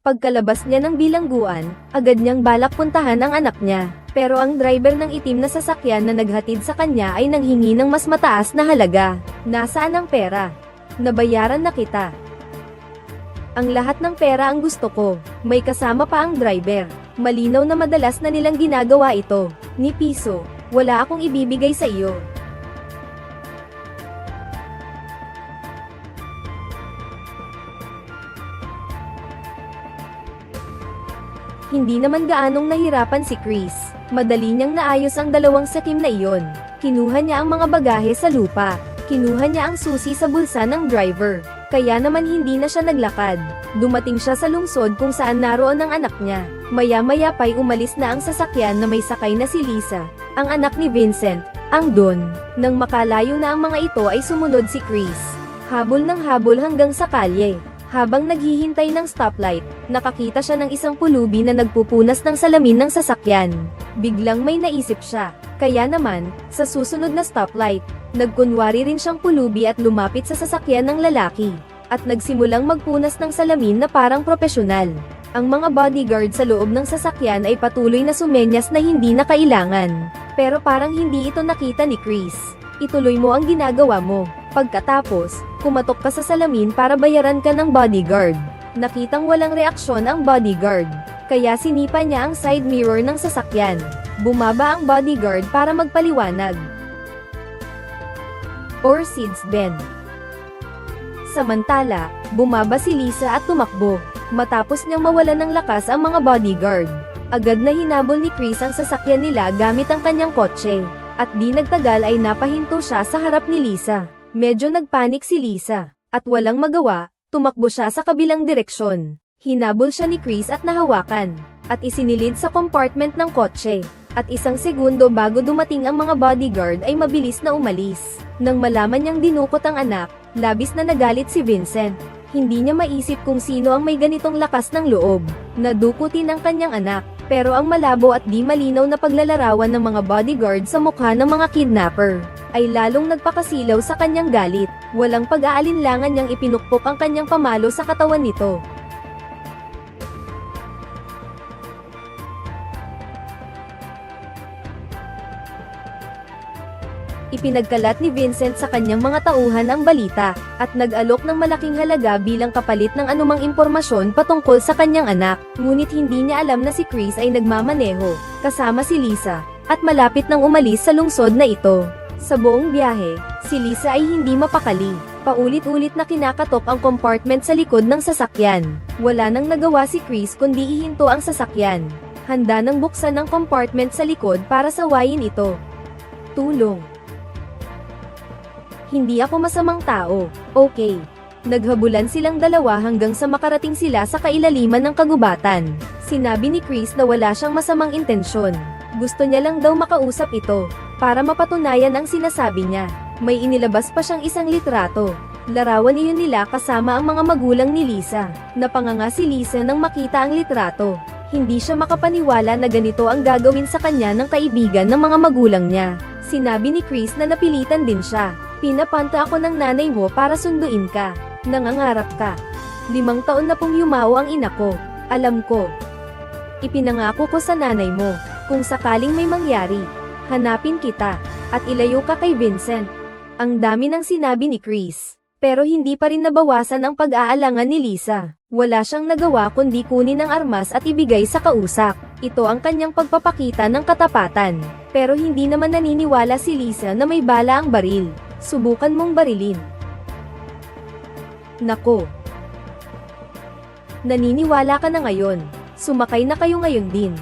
Pagkalabas niya ng bilangguan, agad niyang balak puntahan ang anak niya. Pero ang driver ng itim na sasakyan na naghatid sa kanya ay nanghingi ng mas mataas na halaga. Nasaan ang pera? Nabayaran na kita. Ang lahat ng pera ang gusto ko. May kasama pa ang driver. Malinaw na madalas na nilang ginagawa ito. Ni piso, wala akong ibibigay sa iyo. Hindi naman gaanong nahirapan si Chris. Madali niyang naayos ang dalawang sakim na iyon. Kinuha niya ang mga bagahe sa lupa. Kinuha niya ang susi sa bulsa ng driver. Kaya naman hindi na siya naglakad. Dumating siya sa lungsod kung saan naroon ang anak niya. Maya-maya pa'y umalis na ang sasakyan na may sakay na si Lisa, ang anak ni Vincent, ang Don. Nang makalayo na ang mga ito ay sumunod si Chris. Habol ng habol hanggang sa kalye. Habang naghihintay ng stoplight, nakakita siya ng isang pulubi na nagpupunas ng salamin ng sasakyan. Biglang may naisip siya. Kaya naman, sa susunod na stoplight, nagkunwari rin siyang pulubi at lumapit sa sasakyan ng lalaki. At nagsimulang magpunas ng salamin na parang propesyonal. Ang mga bodyguard sa loob ng sasakyan ay patuloy na sumenyas na hindi na kailangan. Pero parang hindi ito nakita ni Chris. Ituloy mo ang ginagawa mo. Pagkatapos, kumatok ka sa salamin para bayaran ka ng bodyguard. Nakitang walang reaksyon ang bodyguard. Kaya sinipa niya ang side mirror ng sasakyan. Bumaba ang bodyguard para magpaliwanag. Or seeds Ben. Samantala, bumaba si Lisa at tumakbo. Matapos niyang mawala ng lakas ang mga bodyguard. Agad na hinabol ni Chris ang sasakyan nila gamit ang kanyang kotse. At di nagtagal ay napahinto siya sa harap ni Lisa. Medyo nagpanik si Lisa. At walang magawa, tumakbo siya sa kabilang direksyon. Hinabol siya ni Chris at nahawakan. At isinilid sa compartment ng kotse. At isang segundo bago dumating ang mga bodyguard ay mabilis na umalis. Nang malaman niyang dinukot ang anak, labis na nagalit si Vincent. Hindi niya maisip kung sino ang may ganitong lakas ng loob. Nadukutin ang kanyang anak, pero ang malabo at di malinaw na paglalarawan ng mga bodyguard sa mukha ng mga kidnapper ay lalong nagpakasilaw sa kanyang galit. Walang pag-aalinlangan niyang ipinukpok ang kanyang pamalo sa katawan nito. Ipinagkalat ni Vincent sa kanyang mga tauhan ang balita, at nag-alok ng malaking halaga bilang kapalit ng anumang impormasyon patungkol sa kanyang anak. Ngunit hindi niya alam na si Chris ay nagmamaneho, kasama si Lisa, at malapit nang umalis sa lungsod na ito. Sa buong biyahe, si Lisa ay hindi mapakali. Paulit-ulit na kinakatok ang compartment sa likod ng sasakyan. Wala nang nagawa si Chris kundi ihinto ang sasakyan. Handa nang buksan ang compartment sa likod para sawayin ito. Tulong. Hindi ako masamang tao, okay. Naghabulan silang dalawa hanggang sa makarating sila sa kailaliman ng kagubatan. Sinabi ni Chris na wala siyang masamang intensyon. Gusto niya lang daw makausap ito, para mapatunayan ang sinasabi niya. May inilabas pa siyang isang litrato. Larawan iyon nila kasama ang mga magulang ni Lisa. Napanganga si Lisa nang makita ang litrato. Hindi siya makapaniwala na ganito ang gagawin sa kanya ng kaibigan ng mga magulang niya. Sinabi ni Chris na napilitan din siya. Pinapanta ako ng nanay mo para sunduin ka. Nangangarap ka. Limang taon na pong yumao ang ina ko. Alam ko. Ipinangako ko sa nanay mo, kung sakaling may mangyari, hanapin kita, at ilayo ka kay Vincent. Ang dami ng sinabi ni Chris. Pero hindi pa rin nabawasan ang pag-aalangan ni Lisa. Wala siyang nagawa kundi kunin ang armas at ibigay sa kausap. Ito ang kanyang pagpapakita ng katapatan. Pero hindi naman naniniwala si Lisa na may bala ang baril. Subukan mong barilin. Nako. Naniniwala ka na ngayon. Sumakay na kayo ngayon din.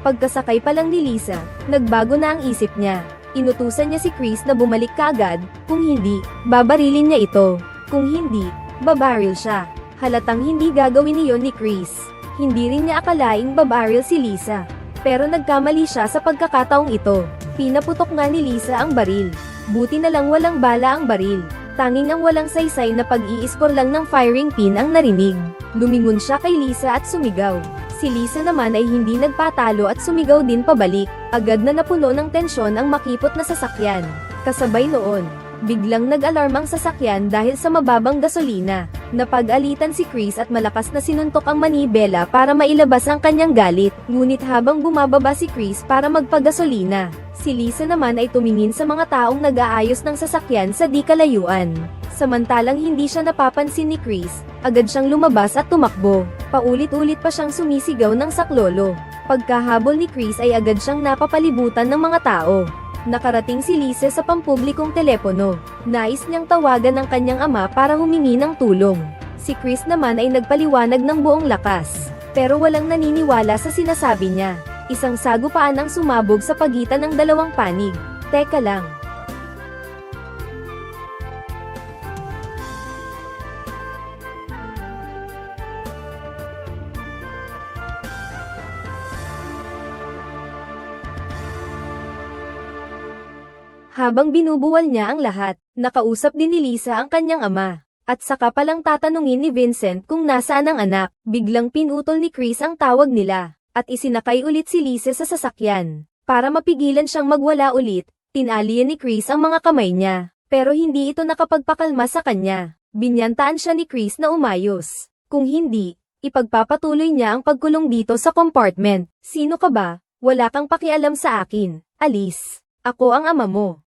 Pagkasakay pa lang ni Lisa, nagbago na ang isip niya. Inutusan niya si Chris na bumalik kaagad, kung hindi, babarilin niya ito. Kung hindi, babaril siya. Halatang hindi gagawin niyon ni Chris. Hindi rin niya akalaing babaril si Lisa. Pero nagkamali siya sa pagkakataong ito. Pinaputok nga ni Lisa ang baril. Buti na lang walang bala ang baril. Tanging ang walang saysay na pag-i-score lang ng firing pin ang narinig. Lumingon siya kay Lisa at sumigaw. Si Lisa naman ay hindi nagpatalo at sumigaw din pabalik. Agad na napuno ng tensyon ang makipot na sasakyan. Kasabay noon, Biglang nag-alarm ang sasakyan dahil sa mababang gasolina. Napag-alitan si Chris at malakas na sinuntok ang manibela para mailabas ang kanyang galit. Ngunit habang bumababa si Chris para magpagasolina, si Lisa naman ay tumingin sa mga taong nag-aayos ng sasakyan sa di kalayuan. Samantalang hindi siya napapansin ni Chris, agad siyang lumabas at tumakbo. Paulit-ulit pa siyang sumisigaw ng saklolo. Pagkahabol ni Chris ay agad siyang napapalibutan ng mga tao. Nakarating si Lisa sa pampublikong telepono. Nais niyang tawagan ang kanyang ama para humingi ng tulong. Si Chris naman ay nagpaliwanag ng buong lakas. Pero walang naniniwala sa sinasabi niya. Isang sagupaan ang sumabog sa pagitan ng dalawang panig. Teka lang. Habang binubuwal niya ang lahat, nakausap din ni Lisa ang kanyang ama. At saka palang tatanungin ni Vincent kung nasaan ang anak, biglang pinutol ni Chris ang tawag nila, at isinakay ulit si Lisa sa sasakyan. Para mapigilan siyang magwala ulit, tinalian ni Chris ang mga kamay niya, pero hindi ito nakapagpakalma sa kanya. Binyantaan siya ni Chris na umayos. Kung hindi, ipagpapatuloy niya ang pagkulong dito sa compartment. Sino ka ba? Wala kang pakialam sa akin. Alis. Ako ang ama mo.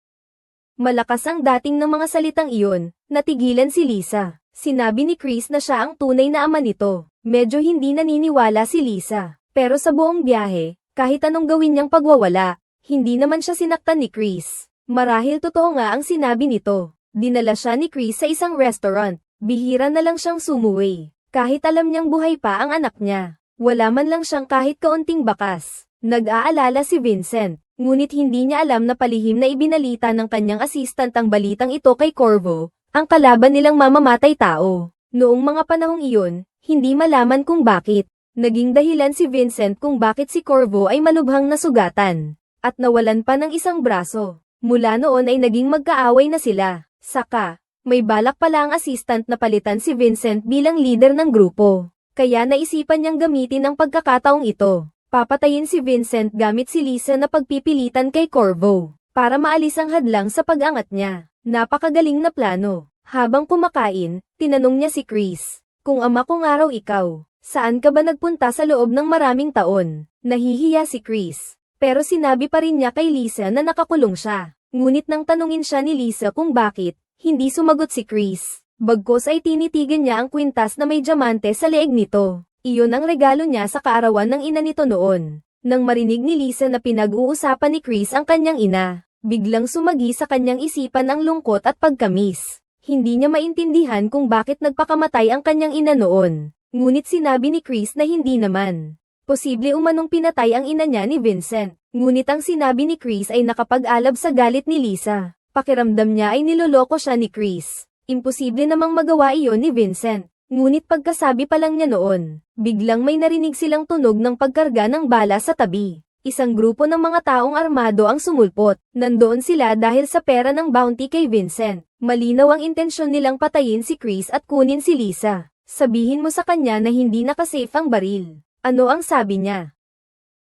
Malakas ang dating ng mga salitang iyon, natigilan si Lisa. Sinabi ni Chris na siya ang tunay na ama nito. Medyo hindi naniniwala si Lisa. Pero sa buong biyahe, kahit anong gawin niyang pagwawala, hindi naman siya sinaktan ni Chris. Marahil totoo nga ang sinabi nito. Dinala siya ni Chris sa isang restaurant. Bihira na lang siyang sumuwi. Kahit alam niyang buhay pa ang anak niya. Wala man lang siyang kahit kaunting bakas. Nag-aalala si Vincent. Ngunit hindi niya alam na palihim na ibinalita ng kanyang assistant ang balitang ito kay Corvo, ang kalaban nilang mamamatay tao. Noong mga panahong iyon, hindi malaman kung bakit. Naging dahilan si Vincent kung bakit si Corvo ay malubhang nasugatan. At nawalan pa ng isang braso. Mula noon ay naging magkaaway na sila. Saka, may balak pala ang assistant na palitan si Vincent bilang leader ng grupo. Kaya naisipan niyang gamitin ang pagkakataong ito. Papatayin si Vincent gamit si Lisa na pagpipilitan kay Corvo, para maalis ang hadlang sa pag-angat niya. Napakagaling na plano. Habang kumakain, tinanong niya si Chris, kung ama kong araw ikaw, saan ka ba nagpunta sa loob ng maraming taon? Nahihiya si Chris. Pero sinabi pa rin niya kay Lisa na nakakulong siya. Ngunit nang tanungin siya ni Lisa kung bakit, hindi sumagot si Chris. Bagkos ay tinitigan niya ang kwintas na may diamante sa leeg nito. Iyon ang regalo niya sa kaarawan ng ina nito noon. Nang marinig ni Lisa na pinag-uusapan ni Chris ang kanyang ina, biglang sumagi sa kanyang isipan ang lungkot at pagkamis. Hindi niya maintindihan kung bakit nagpakamatay ang kanyang ina noon. Ngunit sinabi ni Chris na hindi naman. Posible umanong pinatay ang ina niya ni Vincent. Ngunit ang sinabi ni Chris ay nakapag-alab sa galit ni Lisa. Pakiramdam niya ay niloloko siya ni Chris. Imposible namang magawa iyon ni Vincent. Ngunit pagkasabi pa lang niya noon, biglang may narinig silang tunog ng pagkarga ng bala sa tabi. Isang grupo ng mga taong armado ang sumulpot. Nandoon sila dahil sa pera ng bounty kay Vincent. Malinaw ang intensyon nilang patayin si Chris at kunin si Lisa. Sabihin mo sa kanya na hindi nakasafe ang baril. Ano ang sabi niya?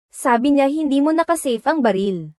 Sabi niya hindi mo nakasafe ang baril.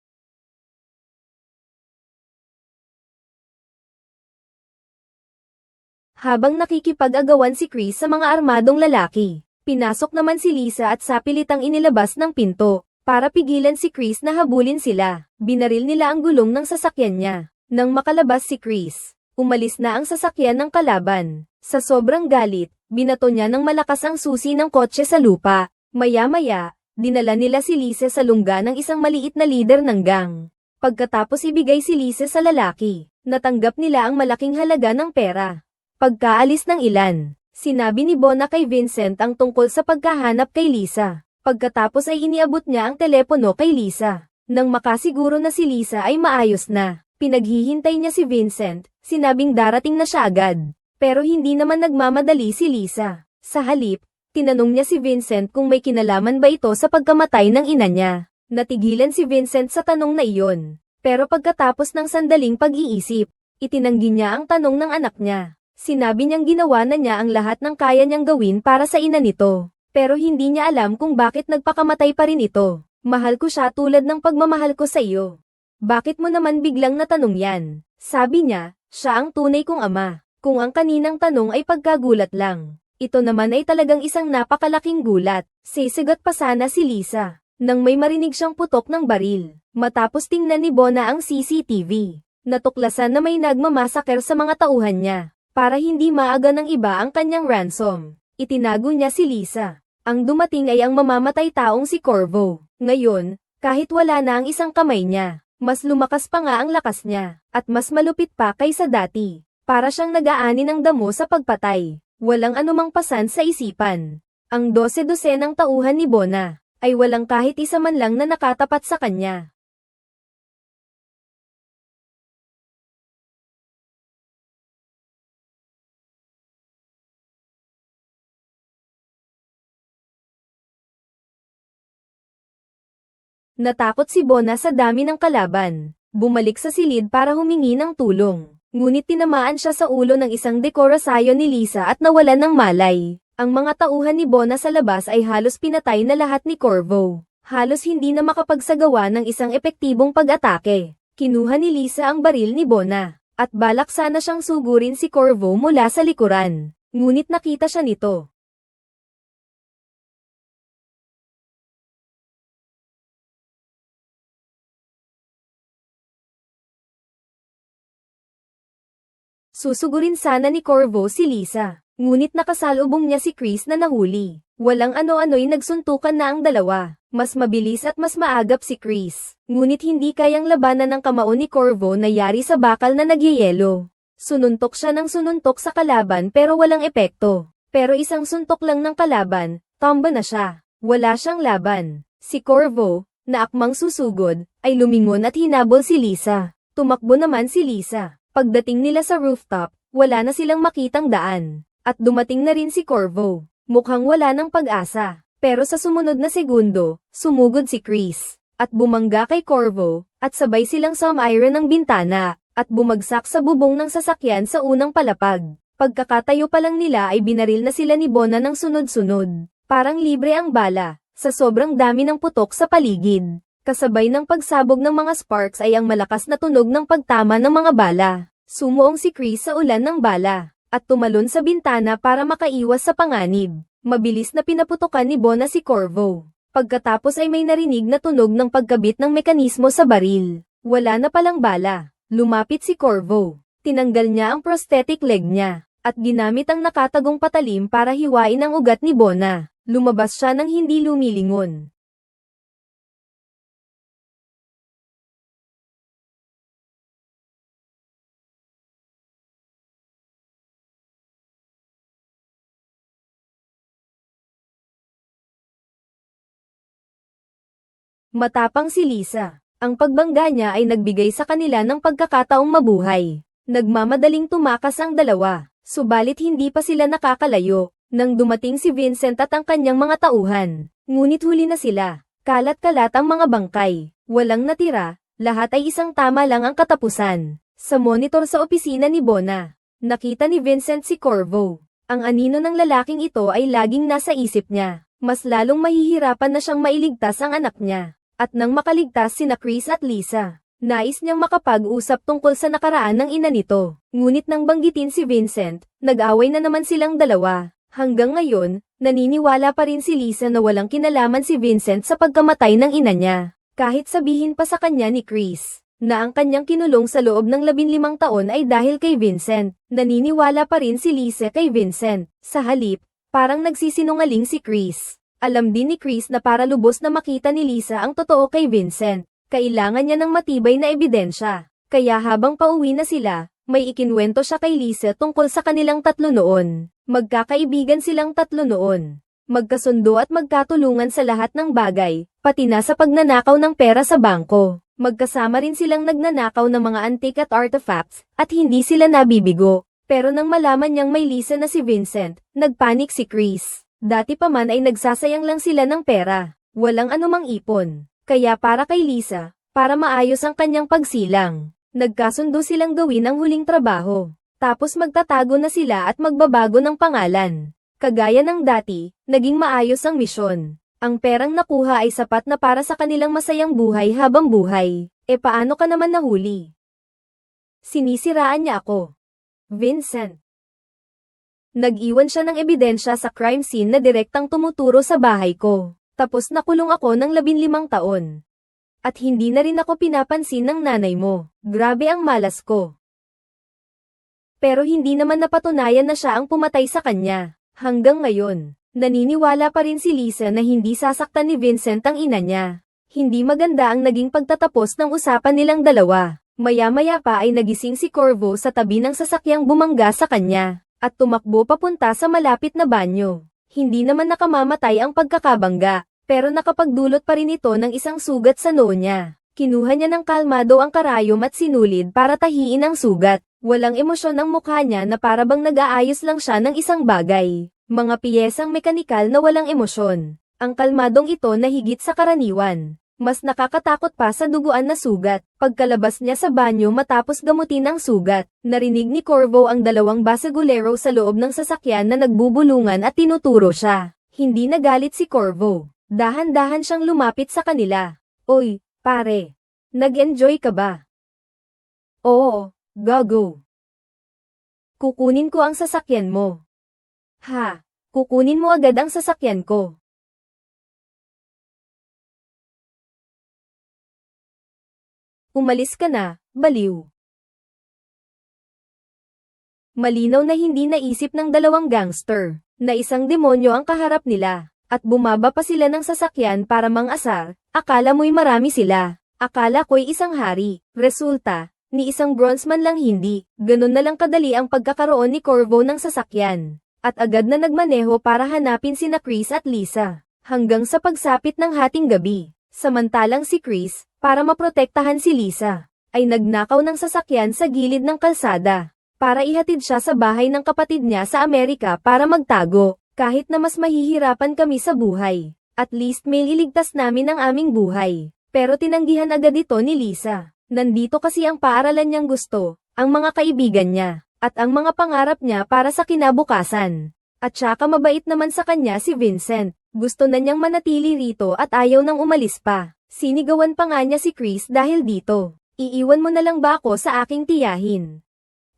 Habang nakikipag-agawan si Chris sa mga armadong lalaki, pinasok naman si Lisa at sapilitang inilabas ng pinto, para pigilan si Chris na habulin sila. Binaril nila ang gulong ng sasakyan niya. Nang makalabas si Chris, umalis na ang sasakyan ng kalaban. Sa sobrang galit, binato niya ng malakas ang susi ng kotse sa lupa. Maya-maya, dinala nila si Lisa sa lungga ng isang maliit na lider ng gang. Pagkatapos ibigay si Lisa sa lalaki, natanggap nila ang malaking halaga ng pera. Pagkaalis ng ilan, sinabi ni Bona kay Vincent ang tungkol sa pagkahanap kay Lisa. Pagkatapos ay iniabot niya ang telepono kay Lisa. Nang makasiguro na si Lisa ay maayos na, pinaghihintay niya si Vincent, sinabing darating na siya agad. Pero hindi naman nagmamadali si Lisa. Sa halip, tinanong niya si Vincent kung may kinalaman ba ito sa pagkamatay ng ina niya. Natigilan si Vincent sa tanong na iyon. Pero pagkatapos ng sandaling pag-iisip, itinanggi niya ang tanong ng anak niya. Sinabi niyang ginawa na niya ang lahat ng kaya niyang gawin para sa ina nito. Pero hindi niya alam kung bakit nagpakamatay pa rin ito. Mahal ko siya tulad ng pagmamahal ko sa iyo. Bakit mo naman biglang natanong yan? Sabi niya, siya ang tunay kong ama. Kung ang kaninang tanong ay pagkagulat lang. Ito naman ay talagang isang napakalaking gulat. Sisigat pa sana si Lisa. Nang may marinig siyang putok ng baril. Matapos tingnan ni Bona ang CCTV. Natuklasan na may nagmamasaker sa mga tauhan niya. Para hindi maaga ng iba ang kanyang ransom. Itinago niya si Lisa. Ang dumating ay ang mamamatay taong si Corvo. Ngayon, kahit wala na ang isang kamay niya, mas lumakas pa nga ang lakas niya, at mas malupit pa kaysa dati. Para siyang nag-aani ng damo sa pagpatay. Walang anumang pasan sa isipan. Ang dose-dose ng tauhan ni Bona, ay walang kahit isa man lang na nakatapat sa kanya. Natakot si Bona sa dami ng kalaban. Bumalik sa silid para humingi ng tulong. Ngunit tinamaan siya sa ulo ng isang dekorasayo ni Lisa at nawalan ng malay. Ang mga tauhan ni Bona sa labas ay halos pinatay na lahat ni Corvo. Halos hindi na makapagsagawa ng isang epektibong pag-atake. Kinuha ni Lisa ang baril ni Bona. At balak sana siyang sugurin si Corvo mula sa likuran. Ngunit nakita siya nito. Susugurin sana ni Corvo si Lisa. Ngunit nakasalubong niya si Chris na nahuli. Walang ano-ano'y nagsuntukan na ang dalawa. Mas mabilis at mas maagap si Chris. Ngunit hindi kayang labanan ng kamao ni Corvo na yari sa bakal na nagyayelo. Sununtok siya ng sununtok sa kalaban pero walang epekto. Pero isang suntok lang ng kalaban, tomba na siya. Wala siyang laban. Si Corvo, na akmang susugod, ay lumingon at hinabol si Lisa. Tumakbo naman si Lisa. Pagdating nila sa rooftop, wala na silang makitang daan. At dumating na rin si Corvo. Mukhang wala ng pag-asa. Pero sa sumunod na segundo, sumugod si Chris. At bumangga kay Corvo, at sabay silang sumiron ng bintana, at bumagsak sa bubong ng sasakyan sa unang palapag. Pagkakatayo pa lang nila ay binaril na sila ni Bona ng sunod-sunod. Parang libre ang bala, sa sobrang dami ng putok sa paligid. Kasabay ng pagsabog ng mga sparks ay ang malakas na tunog ng pagtama ng mga bala. Sumuong si Chris sa ulan ng bala, at tumalon sa bintana para makaiwas sa panganib. Mabilis na pinaputokan ni Bona si Corvo. Pagkatapos ay may narinig na tunog ng pagkabit ng mekanismo sa baril. Wala na palang bala. Lumapit si Corvo. Tinanggal niya ang prosthetic leg niya, at ginamit ang nakatagong patalim para hiwain ang ugat ni Bona. Lumabas siya ng hindi lumilingon. Matapang si Lisa. Ang pagbangga niya ay nagbigay sa kanila ng pagkakataong mabuhay. Nagmamadaling tumakas ang dalawa, subalit hindi pa sila nakakalayo, nang dumating si Vincent at ang kanyang mga tauhan. Ngunit huli na sila, kalat-kalat ang mga bangkay, walang natira, lahat ay isang tama lang ang katapusan. Sa monitor sa opisina ni Bona, nakita ni Vincent si Corvo. Ang anino ng lalaking ito ay laging nasa isip niya, mas lalong mahihirapan na siyang mailigtas ang anak niya. At nang makaligtas sina Chris at Lisa, nais niyang makapag-usap tungkol sa nakaraan ng ina nito. Ngunit nang banggitin si Vincent, nag-away na naman silang dalawa. Hanggang ngayon, naniniwala pa rin si Lisa na walang kinalaman si Vincent sa pagkamatay ng ina niya. Kahit sabihin pa sa kanya ni Chris, na ang kanyang kinulong sa loob ng 15 taon ay dahil kay Vincent, naniniwala pa rin si Lisa kay Vincent. Sa halip, parang nagsisinungaling si Chris. Alam din ni Chris na para lubos na makita ni Lisa ang totoo kay Vincent, kailangan niya ng matibay na ebidensya. Kaya habang pauwi na sila, may ikinwento siya kay Lisa tungkol sa kanilang tatlo noon. Magkakaibigan silang tatlo noon. Magkasundo at magkatulungan sa lahat ng bagay, pati na sa pagnanakaw ng pera sa bangko. Magkasama rin silang nagnanakaw ng mga antique at artifacts, at hindi sila nabibigo. Pero nang malaman niyang may Lisa na si Vincent, nagpanik si Chris. Dati pa man ay nagsasayang lang sila ng pera. Walang anumang ipon. Kaya para kay Lisa, para maayos ang kanyang pagsilang, nagkasundo silang gawin ang huling trabaho. Tapos magtatago na sila at magbabago ng pangalan. Kagaya ng dati, naging maayos ang misyon. Ang perang nakuha ay sapat na para sa kanilang masayang buhay habang buhay. E paano ka naman nahuli? Sinisiraan niya ako. Vincent. Nag-iwan siya ng ebidensya sa crime scene na direktang tumuturo sa bahay ko. Tapos nakulong ako ng labinlimang taon. At hindi na rin ako pinapansin ng nanay mo. Grabe ang malas ko. Pero hindi naman napatunayan na siya ang pumatay sa kanya. Hanggang ngayon, naniniwala pa rin si Lisa na hindi sasaktan ni Vincent ang ina niya. Hindi maganda ang naging pagtatapos ng usapan nilang dalawa. Maya-maya pa ay nagising si Corvo sa tabi ng sasakyang bumangga sa kanya, at tumakbo papunta sa malapit na banyo. Hindi naman nakamamatay ang pagkakabangga, pero nakapagdulot pa rin ito ng isang sugat sa noo niya. Kinuha niya ng kalmado ang karayom at sinulid para tahiin ang sugat. Walang emosyon ang mukha niya na para bang nag-aayos lang siya ng isang bagay. Mga piyesang mekanikal na walang emosyon. Ang kalmadong ito na higit sa karaniwan. Mas nakakatakot pa sa duguan na sugat. Pagkalabas niya sa banyo matapos gamutin ang sugat, narinig ni Corvo ang dalawang basagulero sa loob ng sasakyan na nagbubulungan at tinuturo siya. Hindi nagalit si Corvo. Dahan-dahan siyang lumapit sa kanila. Oy, pare. Nag-enjoy ka ba? Oo, gago. Kukunin ko ang sasakyan mo. Ha, kukunin mo agad ang sasakyan ko. Umalis ka na, baliw. Malinaw na hindi naisip ng dalawang gangster, na isang demonyo ang kaharap nila, at bumaba pa sila ng sasakyan para mang-asar, akala mo'y marami sila, akala ko'y isang hari, resulta, ni isang bronzeman lang hindi, ganun na lang kadali ang pagkakaroon ni Corvo ng sasakyan, at agad na nagmaneho para hanapin sina Chris at Lisa, hanggang sa pagsapit ng hating gabi, samantalang si Chris, para maprotektahan si Lisa, ay nagnakaw ng sasakyan sa gilid ng kalsada, para ihatid siya sa bahay ng kapatid niya sa Amerika para magtago, kahit na mas mahihirapan kami sa buhay. At least may iligtas namin ang aming buhay. Pero tinanggihan agad ito ni Lisa. Nandito kasi ang paaralan niyang gusto, ang mga kaibigan niya, at ang mga pangarap niya para sa kinabukasan. At saka mabait naman sa kanya si Vincent. Gusto na niyang manatili rito at ayaw nang umalis pa. Sinigawan pa nga niya si Chris dahil dito. Iiwan mo na lang ba ako sa aking tiyahin?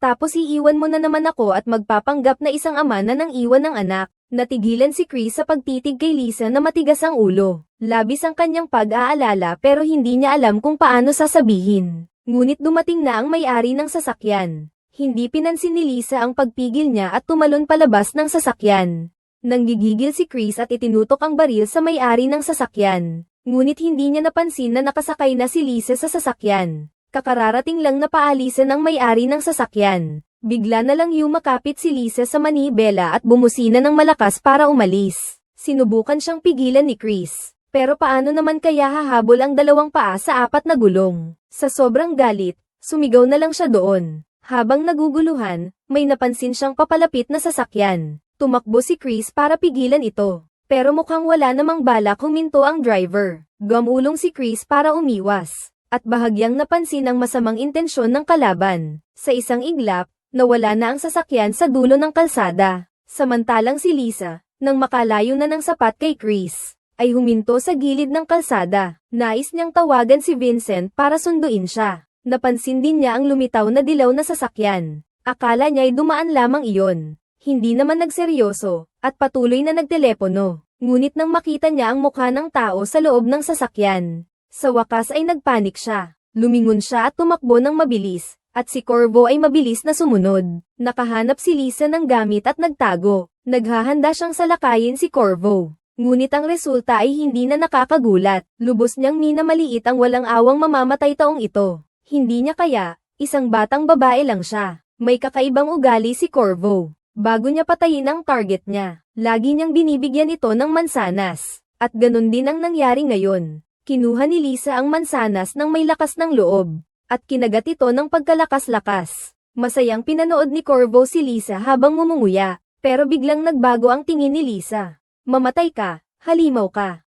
Tapos iiwan mo na naman ako at magpapanggap na isang ama na nang iwan ng anak. Natigilan si Chris sa pagtitig kay Lisa na matigas ang ulo. Labis ang kanyang pag-aalala pero hindi niya alam kung paano sasabihin. Ngunit dumating na ang may-ari ng sasakyan. Hindi pinansin ni Lisa ang pagpigil niya at tumalon palabas ng sasakyan. Nanggigigil si Chris at itinutok ang baril sa may-ari ng sasakyan. Ngunit hindi niya napansin na nakasakay na si Lisa sa sasakyan. Kakararating lang na paalisan ng may-ari ng sasakyan. Bigla na lang yumakapit si Lisa sa manibela at bumusina ng malakas para umalis. Sinubukan siyang pigilan ni Chris. Pero paano naman kaya hahabol ang dalawang paa sa apat na gulong? Sa sobrang galit, sumigaw na lang siya doon. Habang naguguluhan, may napansin siyang papalapit na sasakyan. Tumakbo si Chris para pigilan ito. Pero mukhang wala namang balak huminto ang driver. Gumulong si Chris para umiwas at bahagyang napansin ang masamang intensyon ng kalaban. Sa isang iglap, nawala na ang sasakyan sa dulo ng kalsada. Samantalang si Lisa, nang makalayo na ng sapat kay Chris, ay huminto sa gilid ng kalsada. Nais niyang tawagan si Vincent para sunduin siya. Napansin din niya ang lumitaw na dilaw na sasakyan. Akala niya'y dumaan lamang iyon. Hindi naman nagseryoso, at patuloy na nagtelepono. Ngunit nang makita niya ang mukha ng tao sa loob ng sasakyan, sa wakas ay nagpanik siya. Lumingon siya at tumakbo ng mabilis, at si Corvo ay mabilis na sumunod. Nakahanap si Lisa ng gamit at nagtago. Naghahanda siyang salakayin si Corvo. Ngunit ang resulta ay hindi na nakakagulat. Lubos niyang minamaliit ang walang awang mamamatay taong ito. Hindi niya kaya, isang batang babae lang siya. May kakaibang ugali si Corvo. Bago niya patayin ang target niya, lagi niyang binibigyan ito ng mansanas. At ganun din ang nangyari ngayon. Kinuha ni Lisa ang mansanas ng may lakas ng loob, at kinagat ito ng pagkalakas-lakas. Masayang pinanood ni Corvo si Lisa habang ngumunguya, pero biglang nagbago ang tingin ni Lisa. Mamatay ka, halimaw ka.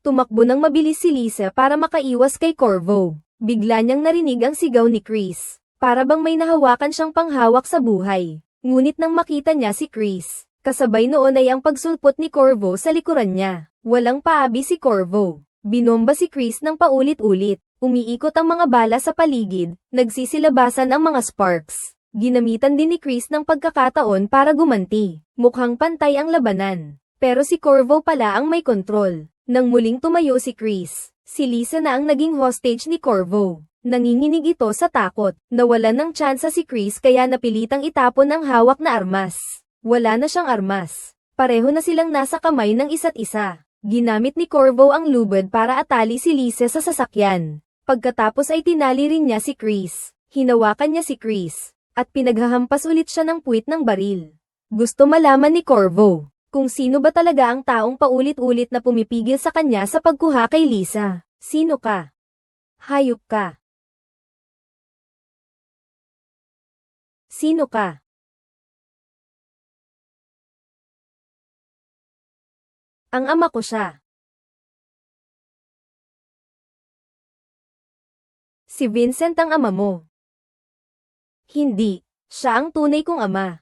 Tumakbo ng mabilis si Lisa para makaiwas kay Corvo. Bigla niyang narinig ang sigaw ni Chris. Para bang may nahawakan siyang panghawak sa buhay. Ngunit nang makita niya si Chris, kasabay noon ay ang pagsulpot ni Corvo sa likuran niya. Walang paabi si Corvo. Binomba si Chris ng paulit-ulit. Umiikot ang mga bala sa paligid, nagsisilabasan ang mga sparks. Ginamitan din ni Chris ng pagkakataon para gumanti. Mukhang pantay ang labanan. Pero si Corvo pala ang may kontrol. Nang muling tumayo si Chris, si Lisa na ang naging hostage ni Corvo. Nanginginig ito sa takot. Nawalan ng tsansa si Chris kaya napilitang itapon ang hawak na armas. Wala na siyang armas. Pareho na silang nasa kamay ng isa't isa. Ginamit ni Corvo ang lubid para atali si Lisa sa sasakyan. Pagkatapos ay tinali rin niya si Chris. Hinawakan niya si Chris. At pinaghahampas ulit siya ng puwit ng baril. Gusto malaman ni Corvo kung sino ba talaga ang taong paulit-ulit na pumipigil sa kanya sa pagkuha kay Lisa. Sino ka? Hayop ka. Sino ka? Ang ama ko siya. Si Vincent ang ama mo. Hindi, siya ang tunay kong ama.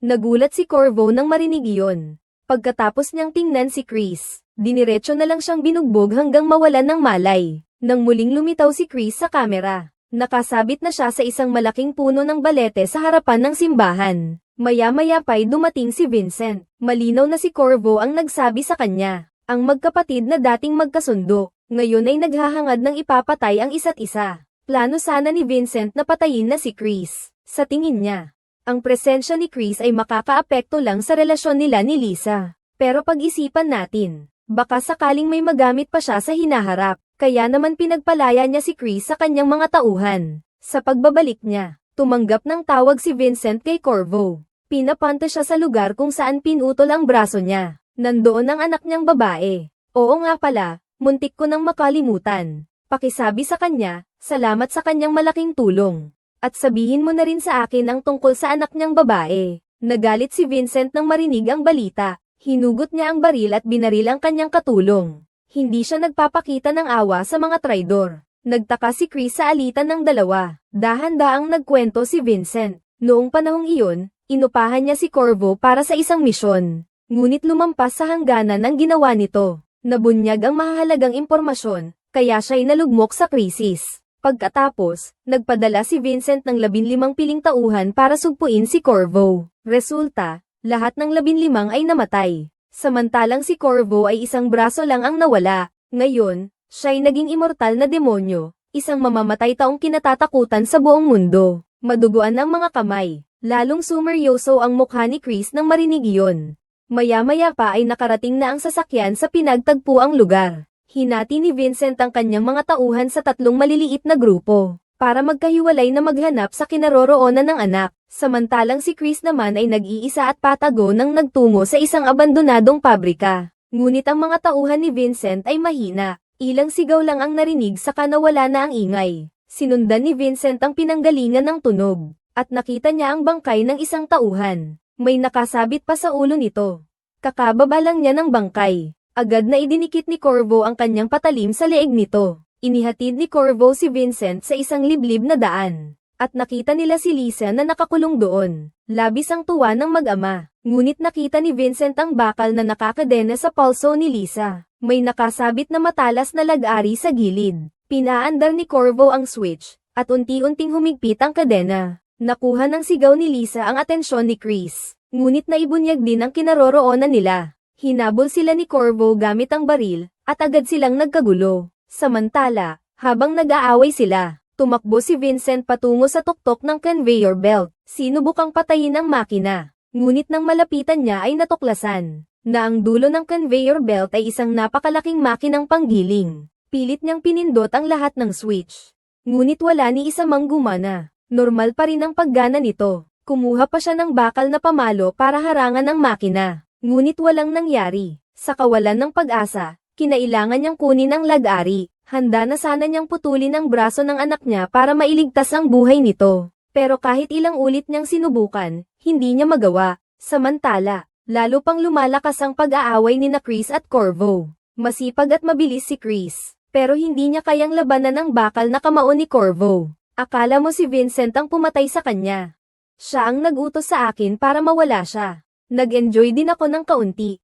Nagulat si Corvo nang marinig iyon. Pagkatapos niyang tingnan si Chris, diniretso na lang siyang binugbog hanggang mawalan ng malay. Nang muling lumitaw si Chris sa kamera, nakasabit na siya sa isang malaking puno ng balete sa harapan ng simbahan. Maya-maya pa'y dumating si Vincent. Malinaw na si Corvo ang nagsabi sa kanya. Ang magkapatid na dating magkasundo, ngayon ay naghahangad ng ipapatay ang isa't isa. Plano sana ni Vincent na patayin na si Chris. Sa tingin niya, ang presensya ni Chris ay makakaapekto lang sa relasyon nila ni Lisa. Pero pag-isipan natin, baka sakaling may magamit pa siya sa hinaharap, kaya naman pinagpalaya niya si Chris sa kanyang mga tauhan. Sa pagbabalik niya, tumanggap ng tawag si Vincent kay Corvo. Pinapanta siya sa lugar kung saan pinutol ang braso niya. Nandoon ang anak niyang babae. Oo nga pala, muntik ko nang makalimutan. Pakisabi sa kanya, salamat sa kanyang malaking tulong. At sabihin mo na rin sa akin ang tungkol sa anak niyang babae. Nagalit si Vincent nang marinig ang balita. Hinugot niya ang baril at binaril ang kanyang katulong. Hindi siya nagpapakita ng awa sa mga traidor. Nagtaka si Chris sa alitan ng dalawa. Dahan-daang nagkwento si Vincent. Noong panahong iyon, inupahan niya si Corvo para sa isang misyon. Ngunit lumampas sa hangganan ang ginawa nito. Nabunyag ang mahalagang impormasyon, kaya siya'y nalugmok sa krisis. Pagkatapos, nagpadala si Vincent ng 15 piling tauhan para sugpuin si Corvo. Resulta, lahat ng 15 ay namatay. Samantalang si Corvo ay isang braso lang ang nawala. Ngayon, siya'y naging immortal na demonyo, isang mamamatay taong kinatatakutan sa buong mundo. Maduguan ang mga kamay. Lalong sumeryoso ang mukha ni Chris nang marinig iyon. Maya-maya pa ay nakarating na ang sasakyan sa pinagtagpuang lugar. Hinati ni Vincent ang kanyang mga tauhan sa tatlong maliliit na grupo, para magkahiwalay na maghanap sa kinaroroonan ng anak. Samantalang si Chris naman ay nag-iisa at patago nang nagtungo sa isang abandonadong pabrika. Ngunit ang mga tauhan ni Vincent ay mahina. Ilang sigaw lang ang narinig sa kanawala na ang ingay. Sinundan ni Vincent ang pinanggalingan ng tunog, at nakita niya ang bangkay ng isang tauhan. May nakasabit pa sa ulo nito. Kakababa lang niya ng bangkay. Agad na idinikit ni Corvo ang kanyang patalim sa leeg nito. Inihatid ni Corvo si Vincent sa isang liblib na daan. At nakita nila si Lisa na nakakulong doon. Labis ang tuwa ng mag-ama. Ngunit nakita ni Vincent ang bakal na nakakadena sa pulso ni Lisa. May nakasabit na matalas na lag-ari sa gilid. Pinaandar ni Corvo ang switch, at unti-unting humigpit ang kadena. Nakuha ng sigaw ni Lisa ang atensyon ni Chris. Ngunit naibunyag din ang kinaroroonan nila. Hinabol sila ni Corvo gamit ang baril, at agad silang nagkagulo. Samantala, habang nag-aaway sila, tumakbo si Vincent patungo sa tuktok ng conveyor belt. Sinubukang patayin ang makina. Ngunit nang malapitan niya ay natuklasan, na ang dulo ng conveyor belt ay isang napakalaking makinang panggiling. Pilit niyang pinindot ang lahat ng switch. Ngunit wala ni isa mang gumana. Normal pa rin ang paggana nito. Kumuha pa siya ng bakal na pamalo para harangan ang makina. Ngunit walang nangyari. Sa kawalan ng pag-asa, kinailangan niyang kunin ang lag-ari. Handa na sana niyang putulin ang braso ng anak niya para mailigtas ang buhay nito. Pero kahit ilang ulit niyang sinubukan, hindi niya magawa. Samantala, lalo pang lumalakas ang pag-aaway ni na Chris at Corvo. Masipag at mabilis si Chris, pero hindi niya kayang labanan ang bakal na kamao ni Corvo. Akala mo si Vincent ang pumatay sa kanya. Siya ang nagutos sa akin para mawala siya. Nag-enjoy din ako ng kaunti.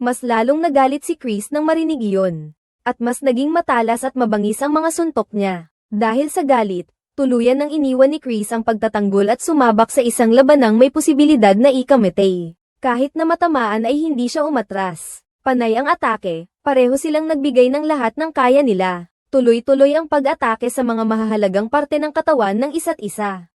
Mas lalong nagalit si Chris nang marinig iyon. At mas naging matalas at mabangis ang mga suntok niya. Dahil sa galit, tuluyan nang iniwan ni Chris ang pagtatanggol at sumabak sa isang labanang may posibilidad na ikamatay. Kahit na matamaan ay hindi siya umatras. Panay ang atake, pareho silang nagbigay ng lahat ng kaya nila. Tuloy-tuloy ang pag-atake sa mga mahahalagang parte ng katawan ng isa't isa.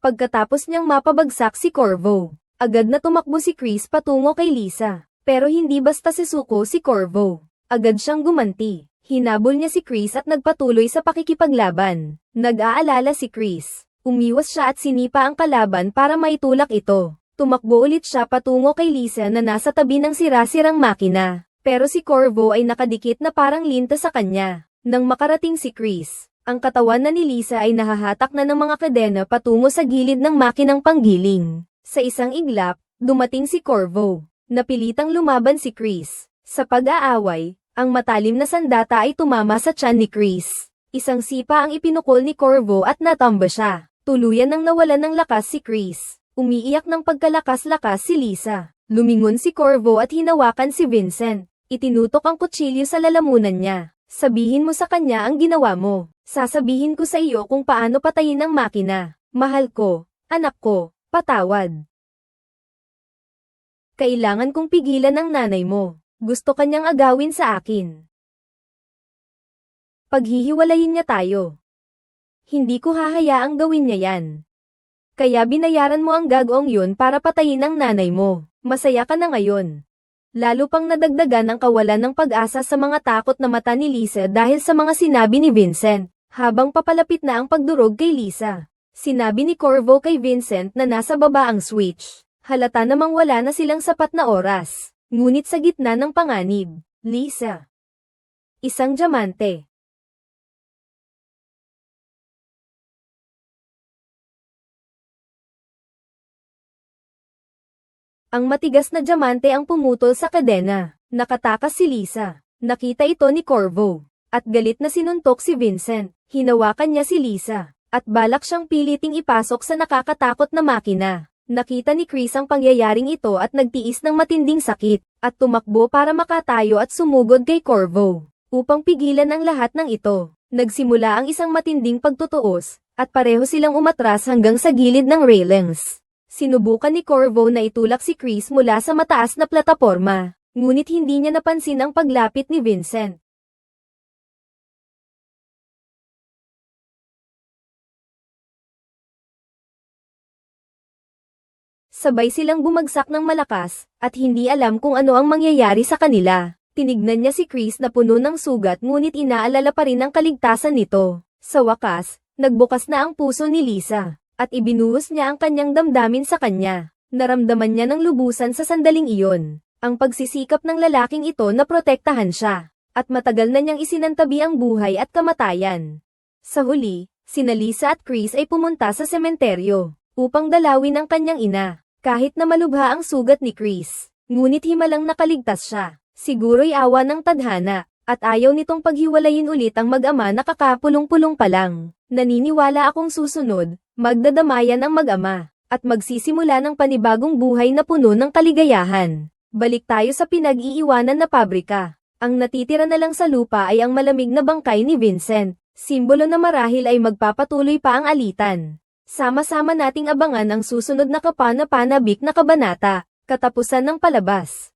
Pagkatapos niyang mapabagsak si Corvo, agad na tumakbo si Chris patungo kay Lisa. Pero hindi basta sisuko si Corvo. Agad siyang gumanti. Hinabol niya si Chris at nagpatuloy sa pakikipaglaban. Nag-aalala si Chris. Umiwas siya at sinipa ang kalaban para maitulak ito. Tumakbo ulit siya patungo kay Lisa na nasa tabi ng sira-sirang makina. Pero si Corvo ay nakadikit na parang linta sa kanya. Nang makarating si Chris, ang katawan na ni Lisa ay nahahatak na ng mga kadena patungo sa gilid ng makinang panggiling. Sa isang iglap, dumating si Corvo. Napilitang lumaban si Chris. Sa pag-aaway, ang matalim na sandata ay tumama sa tiyan ni Chris. Isang sipa ang ipinukol ni Corvo at natamba siya. Tuluyan nang nawalan ng lakas si Chris. Umiiyak ng pagkalakas-lakas si Lisa. Lumingon si Corvo at hinawakan si Vincent. Itinutok ang kutsilyo sa lalamunan niya. Sabihin mo sa kanya ang ginawa mo. Sasabihin ko sa iyo kung paano patayin ang makina. Mahal ko, anak ko, patawad. Kailangan kong pigilan ang nanay mo. Gusto kanyang agawin sa akin. Paghihiwalayin niya tayo. Hindi ko hahayaang gawin niya yan. Kaya binayaran mo ang gagawang yun para patayin ang nanay mo. Masaya ka na ngayon. Lalo pang nadagdagan ang kawalan ng pag-asa sa mga takot na mata ni Lisa dahil sa mga sinabi ni Vincent, habang papalapit na ang pagdurog kay Lisa. Sinabi ni Corvo kay Vincent na nasa baba ang switch. Halata namang wala na silang sapat na oras. Ngunit sa gitna ng panganib, Lisa. Isang diamante. Ang matigas na diamante ang pumutol sa kadena. Nakatakas si Lisa. Nakita ito ni Corvo. At galit na sinuntok si Vincent. Hinawakan niya si Lisa. At balak siyang piliting ipasok sa nakakatakot na makina. Nakita ni Chris ang pangyayaring ito at nagtiis ng matinding sakit. At tumakbo para makatayo at sumugod kay Corvo. Upang pigilan ang lahat ng ito. Nagsimula ang isang matinding pagtutuos. At pareho silang umatras hanggang sa gilid ng railings. Sinubukan ni Corvo na itulak si Chris mula sa mataas na plataporma, ngunit hindi niya napansin ang paglapit ni Vincent. Sabay silang bumagsak ng malakas, at hindi alam kung ano ang mangyayari sa kanila. Tinignan niya si Chris na puno ng sugat ngunit inaalala pa rin ang kaligtasan nito. Sa wakas, nagbukas na ang puso ni Lisa at ibinuhos niya ang kanyang damdamin sa kanya. Naramdaman niya ng lubusan sa sandaling iyon, ang pagsisikap ng lalaking ito na protektahan siya, at matagal na niyang isinantabi ang buhay at kamatayan. Sa huli, sina Lisa at Chris ay pumunta sa sementeryo, upang dalawin ang kanyang ina, kahit na malubha ang sugat ni Chris. Ngunit himalang nakaligtas siya, siguro'y awa ng tadhana, at ayaw nitong paghiwalayin ulit ang mag-ama na kakapulong-pulong pa lang. Naniniwala akong susunod, magdadamayan ang mag-ama, at magsisimula ng panibagong buhay na puno ng kaligayahan. Balik tayo sa pinag-iiwanan na pabrika. Ang natitira na lang sa lupa ay ang malamig na bangkay ni Vincent, simbolo na marahil ay magpapatuloy pa ang alitan. Sama-sama nating abangan ang susunod na kapana-panabik na kabanata, katapusan ng palabas.